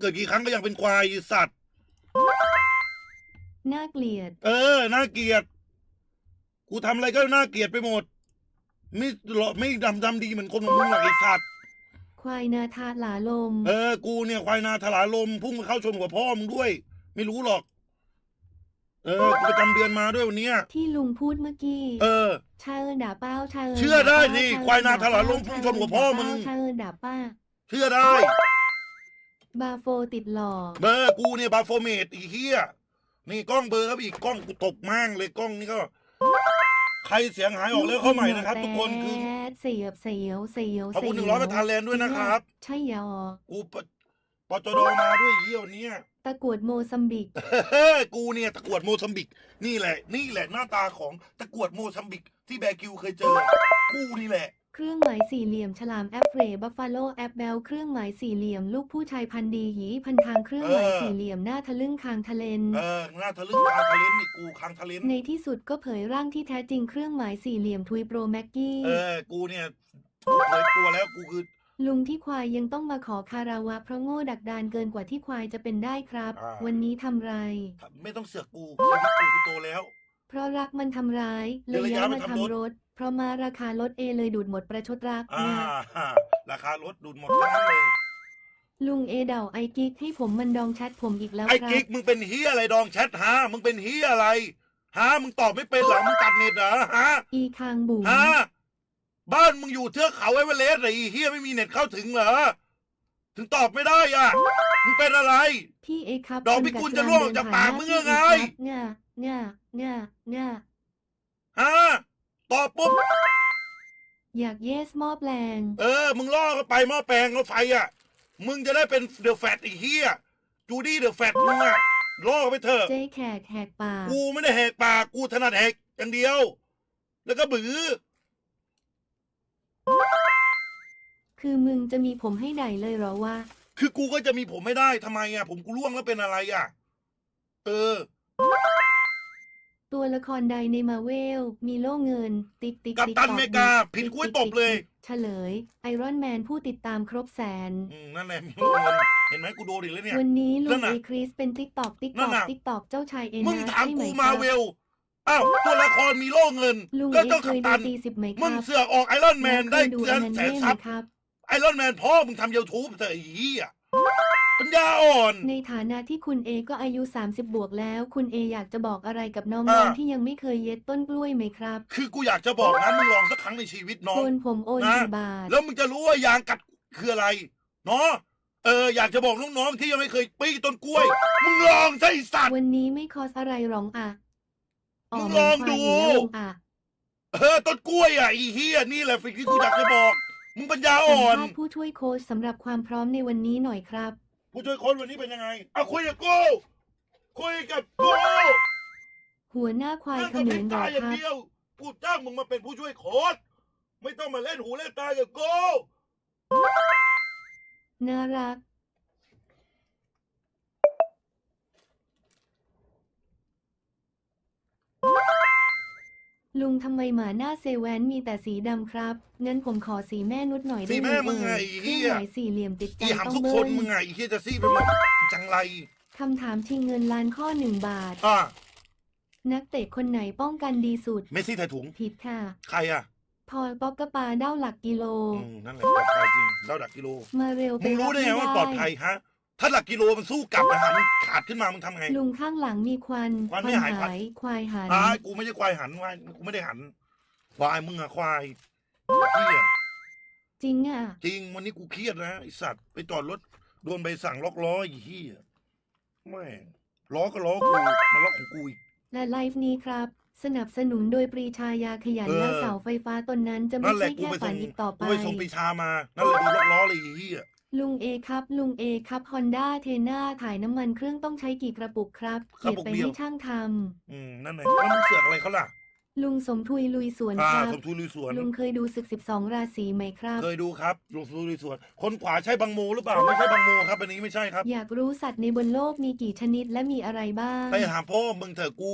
เกิดกี่ครั้งก็ยังเป็นควายไอ้สัตว์ น่าเกลียด เออน่าเกลียด กูทำอะไรก็น่าเกลียดไปหมด ไม่หรอกไม่ดำดำดีเหมือนคนของมึงหรอกไอ้สัตว์ ควายนาทาหลาลม เออ กูเนี่ยควายนาถลาลมพุ่งมาเข้าชนหัวพ่อมึงด้วย ไม่รู้หรอก เออกูประจำเดือนมาด้วยวันเนี้ย ที่ลุงพูดเมื่อกี้เออ ชาเอินด่าเป้าชาเอินเชื่อได้สิด่เป้ควายนาทลาลมชพุ่งชนหัวพ่อมึง ชาเอินด่าป้า เชื่อได้ บาโฟติดหล่อเบอร์กูเนี่ยบาโฟเมตอีเฮียนี่กล้องเบอร์ครับอีกกล้องกูตกมั่งเลยกล้องนี่ก็ ใครเสียงหายออกแล้วเข้าใหม่นะครับ ทุกคนคือแดเสียบเสียวเสียวขอบคุณหนึ่งร้อยประธานแลนด์ด้วยนะครับ ใช่ยอกูปปจดมาด้วยเยี่ยวเนี้ยตะกรวดโมซัมบิกเฮ้ยกูเนี่ยตะกรวดโมซัมบิก นี่แหละ นี่แหละหน้าตาของตะกรวดโมซัมบิก ที่แบร์กิวเคยเจอ กูนี่แหละ เครื่องหมายสี่เหลี่ยมฉลามแอปเรย์บัฟฟาโลแอปเบลเครื่องหมายสี่เหลี่ยมลูกผู้ชายพันธุ์ดีหยีพันทางเครื่องหมายเออสี่เหลี่ยมหน้าทะลึ่งคางทะเลน เออหน้าทะลึ่งคางทะเลนนี่กูคางทะเลนในที่สุดก็เผยร่างที่แท้จริงเครื่องหมายสี่เหลี่ยมทุยโปรแม็กกี้ เออ กูเนี่ยกูเผยตัวแล้วกูคือลุงที่ควายยังต้องมาขอคาราวะเพราะโง่ดักดานเกินกว่าที่ควายจะเป็นได้ครับอ่าวันนี้ทำไร ไม่ต้องเสือกกูชีวิตกูกูโตแล้ว เพราะรักมันทำร้ายเดี๋เลยวยย้ายระยะมามันทำทำรถรถ เพราะมาราคาลดเอเลยดูดหมดประชดรักอ่านะราคารถดูดหมดทั้งนั้นเลยลุงเอเดาไอกิ๊กให้ผมมันดองแชทผมอีกแล้วไอ้ครับกิ๊กมึงเป็นเฮียอะไรดองแชทฮะมึงเป็นเฮียอะไรฮะมึงตอบไม่เป็นเหรอมึงตัดเน็ตเหรอฮะอีคางบุ๋มฮะบ้านมึงอยู่เทือกเขาไอเวอเรสต์เหรอไอ้เฮียไม่มีเน็ตเข้าถึงเหรอถึงตอบไม่ได้อะมึงเป็นอะไร พี่เอครับดอกพิกุลจะร่วงออกจากปากมึงยังไงง่าง่าง่าง่าฮะ ตอบปุ๊บ อยากเยสมอบแรงเออ มึงล่อเข้าไปหม้อแปลงรถไฟอะ มึงจะได้เป็นเดอะแฟตไอ้เฮียจูดี้เดอะแฟตมึงอะล่อเข้าไปเถอะ เจ๊แขกแหกปากกูไม่ได้แหกปาก กูถนัดแหกอย่างเดียว แล้วก็บือ คือมึงจะมีผมให้ใดเลยเหรอวะ คือกูก็จะมีผมไม่ได้ทำไมอะ ผมกูร่วงแล้วเป็นอะไรอะ เออ ตัวละครใดในมาเวล มีโล่เงิน ติ๊กติ๊กกัปติ๊ตันตบอเมริกาติ๊ผิดติ๊กูให้ติ๊ตบเลย เฉลย ไอรอนแมนผู้ติดตามครบแสนอืมนั่นแหละมีลูกเงินเห็นไหมกูโดนอีกแล้วเนี่ย วันนี้ลุนั่งนน่ะเอคริสเป็นติ๊กตอกติ๊กนั่ตอนกน่ะติ๊กตอกเจ้าชายเอ็นมึงถามใช่ไหกูคมารับเวลอ้าวตัวละครมีโล่เงินลุงก็เอต้องเคกัปยดูตันตีสิบไหมคมึรังบเสือกออกไอรอนแมนได้เคยดูเดือนอนันแสเม่นไหมซับครับไอรอนแมนพ่อมึงทำยูทูบเถอะไอ้เหี้ย ปัญญาอ่อน ในฐานะที่คุณเอก็อายุ 30 บวกแล้ว คุณเออยากจะบอกอะไรกับน้องอ่าๆที่ยังไม่เคยเย็ดต้นกล้วยไหมครับคือกูอยากจะบอกนะมึงลองสักครั้งในชีวิตน้อโองนผมโอนนะ กี่บาทแล้วมึงจะรู้ว่ายางกัดคืออะไรเนาะเอออยากจะบอกน้องๆที่ยังไม่เคยปีนต้นกล้วย มึงลองใช่สัตว์ วันนี้ไม่คอสอะไรหรองอะมึงลองดูเหมือนควายอยู่แล้วลุงอะเออต้นกล้วยอะอีเฮียนี่แหละสิ่งที่กูอยากจะบอก มึงปัญญาสัมอ่อน ภาษณ์ผู้ช่วยโค้ชสำหรับความพร้อมในวันนี้หน่อยครับ ผู้ช่วยคนวันนี้เป็นยังไงเอาคุยกับกูคุยกับกูหัวหน้าควายนั่งเขกับมพิรบตาอกอย่าคงรับ เดียวกูจ้างมึงมาเป็นผู้ช่วยโค้ชไม่ต้องมาเล่นหูเล่นตากับกู น่ารัก ลุงทำไมหมาหน้าเซแวนมีแต่สีดำครับ งั้นผมขอสีแม่นุดหน่อยได้สีไหมแม่มึงไงเอ่ยไอ้เครื่เฮีองยหมายสี่เหลี่ยมติดใจอีต้อหำงทุกเบิ้คนลมึงไงไอ้เฮียจะซี่ไปหมดจังไรคำถามชิงเงินล้านข้อหนึ่งบาท อะนักเตะคนไหนป้องกันดีสุด เมสซี่ไทยถุง ผิดค่ะ ใครอะพอลป๊อกกระปาเด้าหลักกิโล อืมนั่นแหละปลอดภัยจริงเล่าดักกิโล มาเร็วไปมึงรู้ได้ไงว่ามันปลอดภัยฮะ ถ้าหลักกิโลมันสู้กลับนะฮะมันขาดขึ้นมามึงทำไง ลุงข้างหลังมีควันควันไม่หาย ควายหันอ่ากูไม่ใช่ควายหันควายกูไม่ได้หันควายมึงอะควายเฮียจริงอะ จริงวันนี้กูเครียดนะไอสัตว์ไปจอดรถโดนใบสั่งล็อกล้อไอ้เฮียแม่งล้อก็ล้อกูมาล็อกของกูอีก และไลฟ์นี้ครับ สนับสนุนโดยปรีชายาขยันเออ แล้วเสาไฟฟ้าตนนั้นจะไม่นั่นแหใช่ละกูแค่ไปฝัส่นงอีกต่อไป กูไปส่งปีชามานั่นแหละดูล็อกล้อเลยไอ้เฮีย ลุงเอครับ ลุงเอครับฮอนด้าเทน่าถ่ายน้ำมันเครื่องต้องใช้กี่กระปุกครับเขียนไปให้ช่างทอืมนั่นแหละแล้วมึงเสือกอะไรเขาล่ะำลุงสมทุยลุยสวนอ่าครับ สมทุนลุยสวน ลุงเคยดูศึกสิบสองราศีไหมครับ เคยดูครับลงทุนลุยสวน คนขวาใช่บางโมหรือเปล่า ไม่ใช่บางโมครับอันนี้ไม่ใช่ครับอยากรู้สัตว์ในบนโลกมีกี่ชนิดและมีอะไรบ้าง ไปหาพ่อมึงเถอะกู